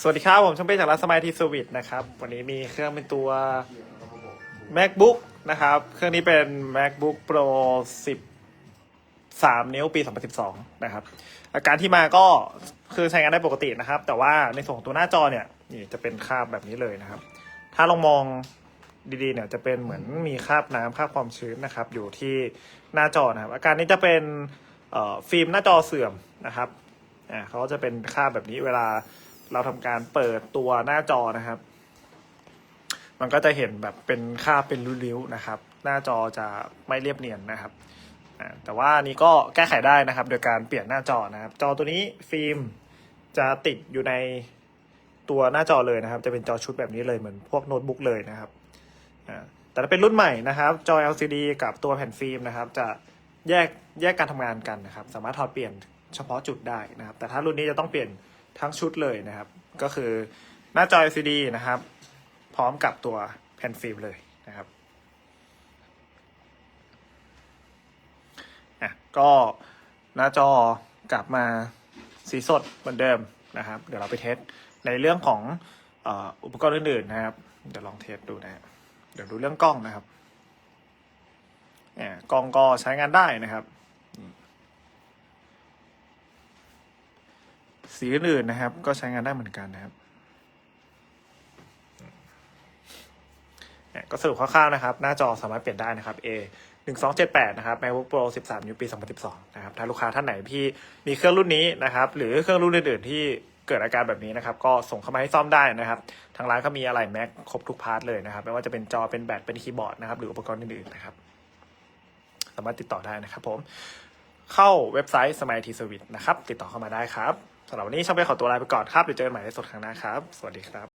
สวัสดีครับ ผมช่างเป้จากร้านสมัยทีสวิตนะครับ วันนี้มีเครื่องเป็นตัว macbook นะครับ เครื่องนี้เป็น macbook pro 13นิ้วปี 2012 นะครับ อาการที่มาก็คือใช้งานได้ปกตินะครับ แต่ว่าในส่วนของตัวหน้าจอเนี่ยนี่จะเป็นคราบแบบนี้เลยนะครับ ถ้าลองมองดีๆเนี่ยจะเป็นเหมือนมีคราบน้ำคราบความชื้นนะครับ อยู่ที่หน้าจอนะครับ อาการนี้จะเป็นฟิล์มหน้าจอเสื่อมนะครับอ่าเขาจะเป็นคราบแบบนี้เวลา เราทำการเปิดตัวหน้าจอนะครับ มันก็จะเห็นแบบเป็นคราเป็นริ้วๆนะครับ หน้าจอจะไม่เรียบเนียนนะครับแต่ว่านี้ก็แก้ไขได้นะครับ โดยการเปลี่ยนหน้าจอนะครับ จอตัวนี้ฟิล์มจะติดอยู่ในตัวหน้าจอเลยนะครับ จะเป็นจอชุดแบบนี้เลยเหมือนพวกโน้ตบุ๊กเลยนะครับแต่ถ้าเป็นรุ่นใหม่นะครับ จอ LCD กับตัวแผ่นฟิล์มนะครับ จะแยกแยกการทำงานกันนะครับ สามารถถอดเปลี่ยนเฉพาะจุดได้นะครับ แต่ถ้ารุ่นนี้จะต้องเปลี่ยน ทั้งชุดเลยนะครับ ก็คือหน้าจอ LCD นะครับ พร้อมกับตัวแผ่นฟิล์มเลยนะครับอะก็หน้าจอกลับมาสีสดเหมือนเดิมนะครับ เดี๋ยวเราไปเทสในเรื่องของอ,อุปกรณ์อื่นๆนะครับ เดี๋ยวลองเทสดูนะฮะเดี๋ยวดูเรื่องกล้องนะครับอ่ากล้องก็ใช้งานได้นะครับนี่ สีอื่นนะครับ ก็ใช้งานได้เหมือนกันนะครับเนี่ยก็สรุปคร่าวๆนะครับ หน้าจอสามารถเปลี่ยนได้นะครับ A 1 2 7 8 นะครับ MacBook Pro 13 นิ้วปี 2012 นะครับ ถ้าลูกค้าท่านไหนที่มีเครื่องรุ่นนี้นะครับ หรือเครื่องรุ่นอื่นๆที่เกิดอาการแบบนี้นะครับ ก็ส่งเข้ามาให้ซ่อมได้นะครับ ทางร้านก็มีอะไรแม็กครบทุกพาร์ทเลยนะครับ ไม่ว่าจะเป็นจอ เป็นแบต เป็นคีย์บอร์ดนะครับ หรืออุปกรณ์อื่นๆนะครับ สามารถติดต่อได้นะครับผม เข้าเว็บไซต์ Smile T Service นะครับ ติดต่อเข้ามาได้ครับ สำหรับวันนี้ช่างไปขอตัวลาไปก่อนครับเดี๋ยวเจอกันใหม่ในสดครั้งหน้าครับ สวัสดีครับ